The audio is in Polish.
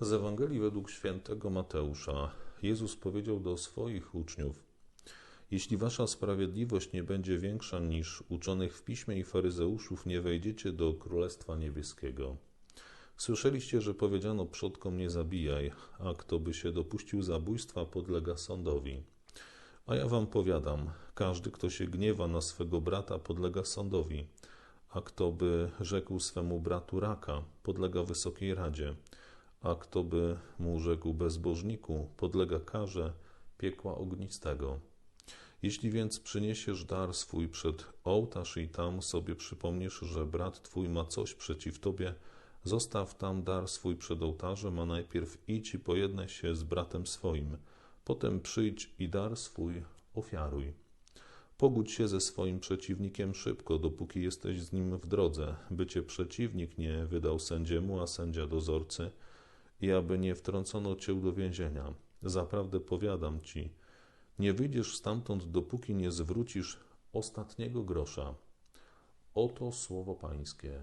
Z Ewangelii według świętego Mateusza Jezus powiedział do swoich uczniów: Jeśli wasza sprawiedliwość nie będzie większa niż uczonych w piśmie i faryzeuszów, nie wejdziecie do Królestwa Niebieskiego. Słyszeliście, że powiedziano przodkom nie zabijaj, a kto by się dopuścił zabójstwa, podlega sądowi. A ja wam powiadam, każdy, kto się gniewa na swego brata, podlega sądowi, a kto by rzekł swemu bratu raka, podlega wysokiej radzie, a kto by mu rzekł bezbożniku, podlega karze piekła ognistego. Jeśli więc przyniesiesz dar swój przed ołtarz i tam sobie przypomnisz, że brat twój ma coś przeciw tobie, zostaw tam dar swój przed ołtarzem, a najpierw idź i pojednaj się z bratem swoim, potem przyjdź i dar swój ofiaruj. Pogódź się ze swoim przeciwnikiem szybko, dopóki jesteś z nim w drodze, by cię przeciwnik nie wydał sędziemu, a sędzia dozorcy, i aby nie wtrącono cię do więzienia. Zaprawdę powiadam ci, nie wyjdziesz stamtąd, dopóki nie zwrócisz ostatniego grosza. Oto słowo Pańskie.